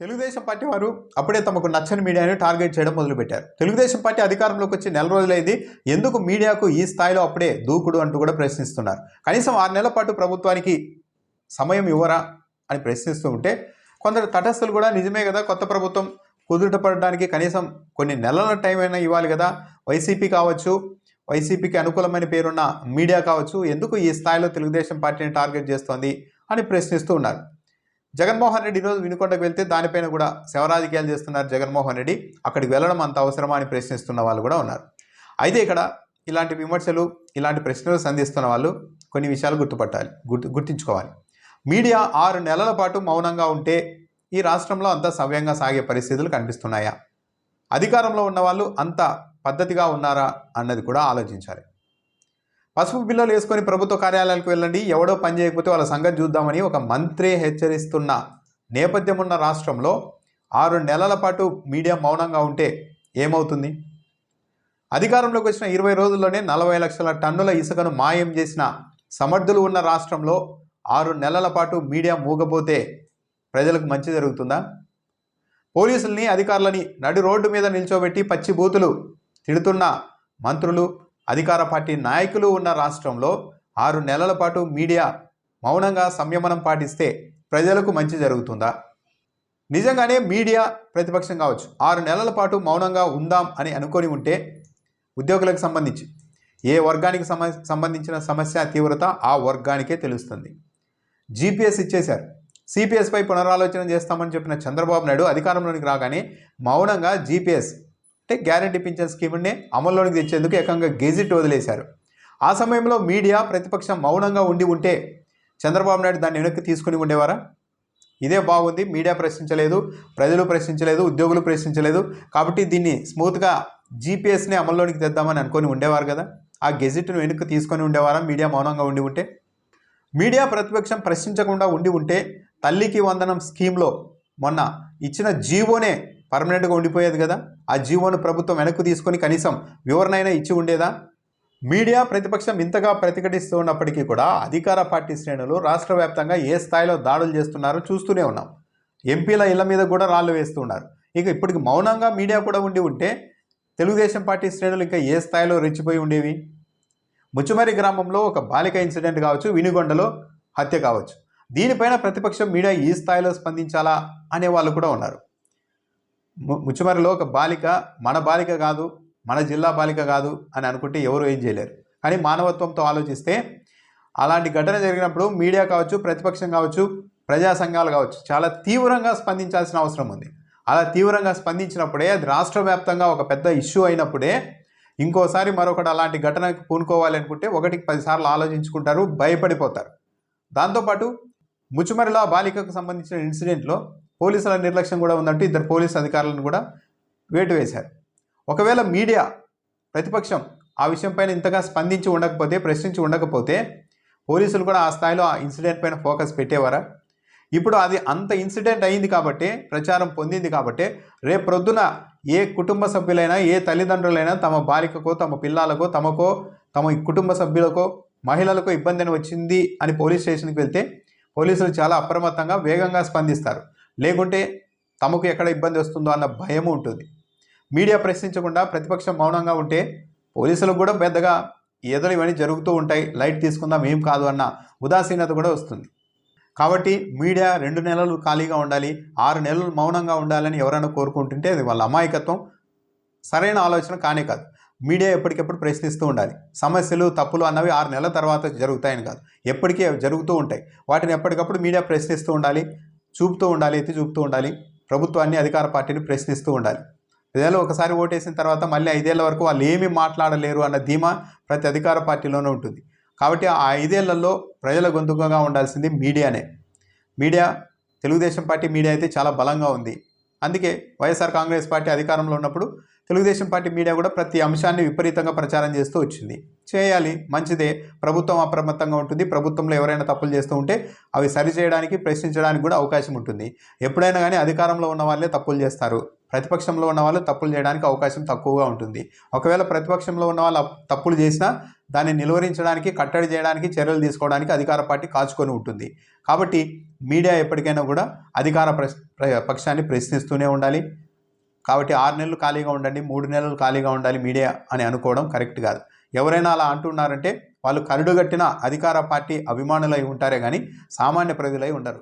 Telugu Desam party వారు అప్పుడే తమకు నచ్చని మీడియాని టార్గెట్ చేయడం మొదలుపెట్టారు. తెలుగుదేశం పార్టీ అధికారంలోకి వచ్చి నెల రోజులైంది. ఎందుకు మీడియాకు ఈ స్థాయిలో అప్పుడే దూకుడు అంటూ కూడా ప్రశ్నిస్తున్నారు. కనీసం ఆరు నెలల పాటు ప్రభుత్వానికి సమయం ఇవ్వరా అని ప్రశ్నిస్తూ ఉంటే కొందరు తటస్థులు కూడా నిజమే కదా కొత్త ప్రభుత్వం కుదుట పడడానికి కనీసం కొన్ని నెలల టైం అయినా ఇవ్వాలి కదా. వైసీపీ కావచ్చు వైసీపీకి అనుకూలమైన పేరున్న మీడియా కావచ్చు ఎందుకు ఈ స్థాయిలో తెలుగుదేశం పార్టీని టార్గెట్ చేస్తోంది అని ప్రశ్నిస్తూ ఉన్నారు. జగన్మోహన్ రెడ్డి ఈరోజు వినుకొండకు వెళ్తే దానిపైన కూడా శవరాజకీయాలు చేస్తున్నారు జగన్మోహన్ రెడ్డి. అక్కడికి వెళ్ళడం అంత అవసరమా అని ప్రశ్నిస్తున్న వాళ్ళు కూడా ఉన్నారు. అయితే ఇక్కడ ఇలాంటి విమర్శలు ఇలాంటి ప్రశ్నలు సంధిస్తున్న వాళ్ళు కొన్ని విషయాలు గుర్తుపట్టాలి గుర్తు గుర్తుంచుకోవాలి. మీడియా ఆరు నెలల పాటు మౌనంగా ఉంటే ఈ రాష్ట్రంలో అంతా సవ్యంగా సాగే పరిస్థితులు కనిపిస్తున్నాయా? అధికారంలో ఉన్న వాళ్ళు అంత పద్ధతిగా ఉన్నారా అన్నది కూడా ఆలోచించాలి. పసుపు బిల్లలు వేసుకొని ప్రభుత్వ కార్యాలయాలకు వెళ్ళండి. ఎవడో పని చేయకపోతే వాళ్ళ సంగతి చూద్దామని ఒక మంత్రి హెచ్చరిస్తున్న నేపథ్యం ఉన్న రాష్ట్రంలో ఆరు నెలల పాటు మీడియా మౌనంగా ఉంటే ఏమవుతుంది? అధికారంలోకి వచ్చిన ఇరవై రోజుల్లోనే నలభై లక్షల టన్నుల ఇసుకను మాయం చేసిన సమర్థులు ఉన్న రాష్ట్రంలో ఆరు నెలల పాటు మీడియా మూగపోతే ప్రజలకు మంచి జరుగుతుందా? పోలీసుల్ని అధికారులని నడి రోడ్డు మీద నిల్చోబెట్టి పచ్చి బూతులు తిడుతున్న మంత్రులు అధికార పార్టీ నాయకులు ఉన్న రాష్ట్రంలో ఆరు నెలల పాటు మీడియా మౌనంగా సంయమనం పాటిస్తే ప్రజలకు మంచి జరుగుతుందా? నిజంగానే మీడియా ప్రతిపక్షం కావచ్చు. ఆరు నెలల పాటు మౌనంగా ఉందాం అని అనుకొని ఉంటే ఉద్యోగులకు సంబంధించి ఏ వర్గానికి సమ సంబంధించిన సమస్య తీవ్రత ఆ వర్గానికే తెలుస్తుంది. జీపీఎస్ ఇచ్చేశారు. సిపిఎస్పై పునరాలోచన చేస్తామని చెప్పిన చంద్రబాబు నాయుడు అధికారంలోనికి రాగానే మౌనంగా జీపీఎస్ అంటే గ్యారంటీ పింఛన్ స్కీమ్ని అమల్లోనికి తెచ్చేందుకు ఏకంగా గెజిట్ వదిలేశారు. ఆ సమయంలో మీడియా ప్రతిపక్షం మౌనంగా ఉండి ఉంటే చంద్రబాబు నాయుడు దాన్ని వెనక్కి తీసుకుని ఉండేవారా? ఇదే బాగుంది మీడియా ప్రశ్నించలేదు ప్రజలు ప్రశ్నించలేదు ఉద్యోగులు ప్రశ్నించలేదు. కాబట్టి దీన్ని స్మూత్గా జీపీఎస్ని అమల్లోనికి తెద్దామని అనుకొని ఉండేవారు కదా? ఆ గెజిట్ను వెనక్కి తీసుకొని ఉండేవారా? మీడియా మౌనంగా ఉండి ఉంటే? మీడియా ప్రతిపక్షం ప్రశ్నించకుండా ఉండి ఉంటే తల్లికి వందనం స్కీమ్లో మొన్న ఇచ్చిన జీవోనే పర్మనెంట్గా ఉండిపోయేది కదా? ఆ జీవోను ప్రభుత్వం వెనక్కి తీసుకొని కనీసం వివరణైనా ఇచ్చి ఉండేదా? మీడియా ప్రతిపక్షం ఇంతగా ప్రతిఘటిస్తూ ఉన్నప్పటికీ కూడా అధికార పార్టీ శ్రేణులు రాష్ట్ర వ్యాప్తంగా ఏ స్థాయిలో దాడులు చేస్తున్నారో చూస్తూనే ఉన్నాం. ఎంపీల ఇళ్ళ మీద కూడా రాళ్ళు వేస్తున్నారు. ఇక ఇప్పటికి మౌనంగా మీడియా కూడా ఉండి ఉంటే తెలుగుదేశం పార్టీ శ్రేణులు ఇంకా ఏ స్థాయిలో రెచ్చిపోయి ఉండేవి? ముచ్చుమరి గ్రామంలో ఒక బాలిక ఇన్సిడెంట్ కావచ్చు వినుగొండలో హత్య కావచ్చు. దీనిపైన ప్రతిపక్షం మీడియా ఈ స్థాయిలో స్పందించాలా అనే వాళ్ళు కూడా ఉన్నారు. ముచ్చుమరిలో ఒక బాలిక మన బాలిక కాదు మన జిల్లా బాలిక కాదు అని అనుకుంటే ఎవరు ఏం చేయలేరు. కానీ మానవత్వంతో ఆలోచిస్తే అలాంటి ఘటన జరిగినప్పుడు మీడియా కావచ్చు ప్రతిపక్షం కావచ్చు ప్రజా సంఘాలు కావచ్చు చాలా తీవ్రంగా స్పందించాల్సిన అవసరం ఉంది. అలా తీవ్రంగా స్పందించినప్పుడే అది రాష్ట్ర వ్యాప్తంగా ఒక పెద్ద ఇష్యూ అయినప్పుడే ఇంకోసారి మరొకటి అలాంటి ఘటన పూనుకోవాలి అనుకుంటే ఒకటికి పదిసార్లు ఆలోచించుకుంటారు భయపడిపోతారు. దాంతోపాటు ముచ్చుమరిలో ఆ బాలికకు సంబంధించిన ఇన్సిడెంట్లో పోలీసుల నిర్లక్ష్యం కూడా ఉందంటూ ఇద్దరు పోలీసు అధికారులను కూడా వేటు వేశారు ఒకవేళ మీడియా ప్రతిపక్షం ఆ విషయంపైన ఇంతగా స్పందించి ఉండకపోతే ప్రశ్నించి ఉండకపోతే పోలీసులు కూడా ఆ స్థాయిలో ఆ ఇన్సిడెంట్ పైన ఫోకస్ పెట్టేవారా? ఇప్పుడు అది అంత ఇన్సిడెంట్ అయింది కాబట్టి ప్రచారం పొందింది కాబట్టి రేపు ప్రొద్దున ఏ కుటుంబ సభ్యులైనా ఏ తల్లిదండ్రులైనా తమ బాలికకో తమ పిల్లలకో తమకో తమ కుటుంబ సభ్యులకో మహిళలకు ఇబ్బంది వచ్చింది అని పోలీస్ స్టేషన్కి వెళ్తే పోలీసులు చాలా అప్రమత్తంగా వేగంగా స్పందిస్తారు. లేకుంటే తమకు ఎక్కడ ఇబ్బంది వస్తుందో అన్న భయం ఉంటుంది. మీడియా ప్రశ్నించకుండా ప్రతిపక్షం మౌనంగా ఉంటే పోలీసులకు కూడా పెద్దగా ఏదో ఇవన్నీ జరుగుతూ ఉంటాయి. లైట్ తీసుకుందాం ఏం కాదు అన్న ఉదాసీనత కూడా వస్తుంది. కాబట్టి మీడియా రెండు నెలలు ఖాళీగా ఉండాలి ఆరు నెలలు మౌనంగా ఉండాలని ఎవరైనా కోరుకుంటుంటే అది వాళ్ళ అమాయకత్వం. సరైన ఆలోచన కానే కాదు. మీడియా ఎప్పటికెప్పుడు ప్రశ్నిస్తూ ఉండాలి. సమస్యలు తప్పులు అన్నవి ఆరు నెలల తర్వాత జరుగుతాయని కాదు. ఎప్పటికీ జరుగుతూ ఉంటాయి. వాటిని ఎప్పటికప్పుడు మీడియా ప్రశ్నిస్తూ ఉండాలి. చూపుతూ ఉండాలి ఎత్తి చూపుతూ ఉండాలి. ప్రభుత్వాన్ని అధికార పార్టీని ప్రశ్నిస్తూ ఉండాలి. ప్రజలు ఒకసారి ఓటేసిన తర్వాత మళ్ళీ ఐదేళ్ళ వరకు వాళ్ళు ఏమీ మాట్లాడలేరు అన్న ధీమా ప్రతి అధికార పార్టీలోనే ఉంటుంది. కాబట్టి ఆ ఐదేళ్ళలో ప్రజల గొంతుకగా ఉండాల్సింది మీడియానే. మీడియా తెలుగుదేశం పార్టీ మీడియా అయితే చాలా బలంగా ఉంది. అందుకే వైఎస్ఆర్ కాంగ్రెస్ పార్టీ అధికారంలో ఉన్నప్పుడు తెలుగుదేశం పార్టీ మీడియా కూడా ప్రతి అంశాన్ని విపరీతంగా ప్రచారం చేస్తూ వచ్చింది. చేయాలి మంచిదే ప్రభుత్వం అప్రమత్తంగా ఉంటుంది ప్రభుత్వంలో ఎవరైనా తప్పులు చేస్తూ ఉంటే అవి సరిచేయడానికి ప్రశ్నించడానికి కూడా అవకాశం ఉంటుంది. ఎప్పుడైనా కానీ అధికారంలో ఉన్న వాళ్ళే తప్పులు చేస్తారు. ప్రతిపక్షంలో ఉన్న వాళ్ళు తప్పులు చేయడానికి అవకాశం తక్కువగా ఉంటుంది. ఒకవేళ ప్రతిపక్షంలో ఉన్న వాళ్ళు తప్పులు చేసినా దాన్ని నిలువరించడానికి కట్టడి చేయడానికి చర్యలు తీసుకోవడానికి అధికార పార్టీ కాచుకొని ఉంటుంది. కాబట్టి మీడియా ఎప్పటికైనా కూడా అధికార ప్రశ్- ప్ర- పక్షాన్ని ప్రశ్నిస్తూనే ఉండాలి. కాబట్టి ఆరు నెలలు ఖాళీగా ఉండండి మూడు నెలలు ఖాళీగా ఉండాలి మీడియా అని అనుకోవడం కరెక్ట్ కాదు. ఎవరైనా అలా అంటున్నారంటే వాళ్ళు కరుడుగట్టిన అధికార పార్టీ అభిమానులై ఉంటారే కానీ సామాన్య ప్రజలై ఉండరు.